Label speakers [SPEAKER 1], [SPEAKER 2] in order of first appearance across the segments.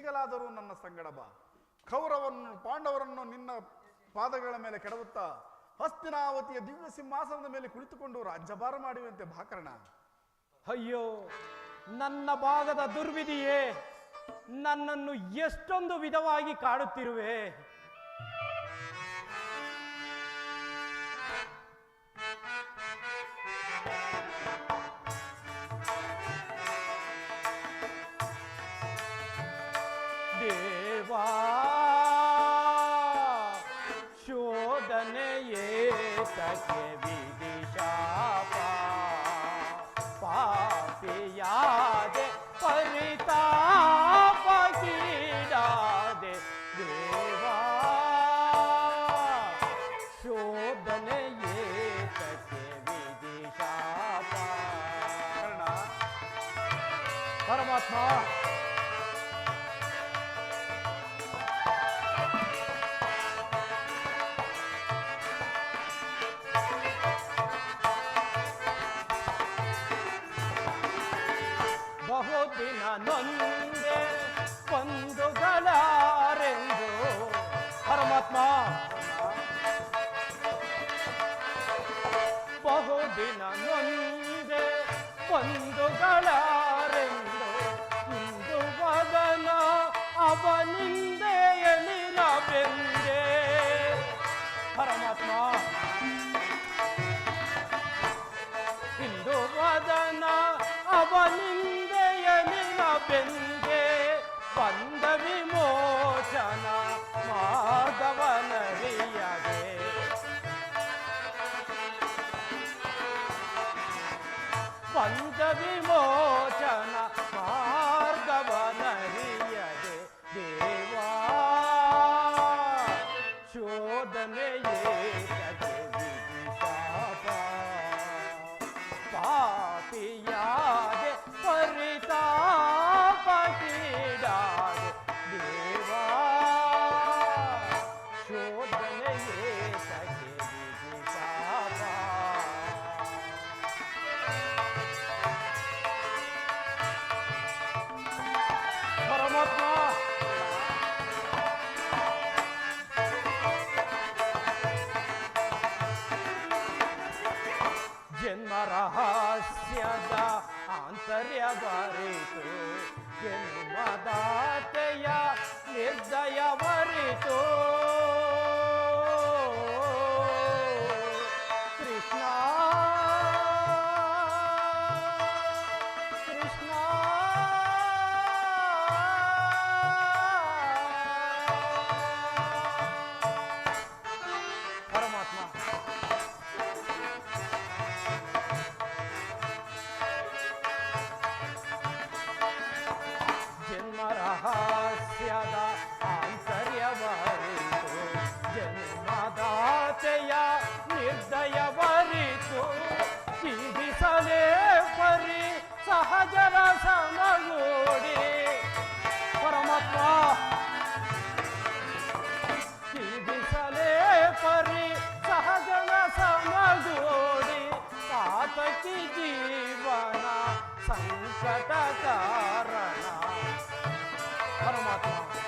[SPEAKER 1] ಈಗಲಾದರೂ ನನ್ನ ಸಂಗಡ ಬಾ. ಕೌರವನ್ನು ಪಾಂಡವರನ್ನು ನಿನ್ನ ಪಾದಗಳ ಮೇಲೆ ಕೆಡವುತ್ತಾ ಹಸ್ತಿನಾವತಿಯ ದಿವ್ಯ ಸಿಂಹಾಸನದ ಮೇಲೆ ಕುಳಿತುಕೊಂಡು ರಾಜ್ಯಭಾರ ಮಾಡುವಂತೆ ಭಾಕರಣ
[SPEAKER 2] ಅಯ್ಯೋ, ನನ್ನ ಭಾಗದ ದುರ್ವಿಧಿಯೇ, ನನ್ನನ್ನು ಎಷ್ಟೊಂದು ವಿಧವಾಗಿ ಕಾಡುತ್ತಿರುವೆ. सके विदिशा पा पापी याद परिताप देवा शोधन ये सके विदिशा
[SPEAKER 1] पा
[SPEAKER 2] परमात्मा ಬಹುದಿನ ನೊಂದೆ ಕೊಂದುಗಳಾರೆಂದು ಪರಮಾತ್ಮ ಬಹುದಿನ ನೊಂದೆ ಕೊಂದುಗಳಾರೆಂದು ಇಂದು ವದನ ಅವನಿಂದೆ ಎನಿರಬೆಂದೆ ಪರಮಾತ್ಮ ಅವನಿಂದೆಯಲಿನ ಬೆಂಗೆ ಬಂದ ವಿಮೋಚನ ಮಾರ್ಗವನರಿಯದೆ ಬಂದ ವಿಮೋಚನ ರಹಸ್ಯದ ಆಂತರ್ಯ ಬರಿತು ಜನ್ಮದಾತೆಯ ನಿರ್ದಯ ಬರಿತು. ಸಂಕಟ ಕಾರಣ ಪರಮಾತ್ಮ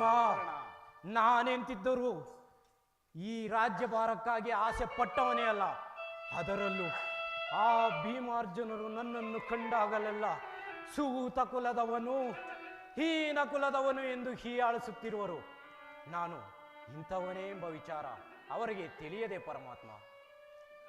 [SPEAKER 2] ಪರಮಾತ್ಮ ನಾನೆಂತಿದ್ದರು ಈ ರಾಜ್ಯಭಾರಕ್ಕಾಗಿ ಆಸೆ ಪಟ್ಟವನೇ ಅಲ್ಲ. ಅದರಲ್ಲೂ ಆ ಭೀಮಾರ್ಜುನರು ನನ್ನನ್ನು ಕಂಡಾಗಲೆಲ್ಲ ಸೂತ ಕುಲದವನು, ಹೀನ ಕುಲದವನು ಎಂದು ಹೀಯಾಳಿಸುತ್ತಿರುವರು. ನಾನು ಇಂಥವನೇ ಎಂಬ ವಿಚಾರ ಅವರಿಗೆ ತಿಳಿಯದೆ ಪರಮಾತ್ಮ.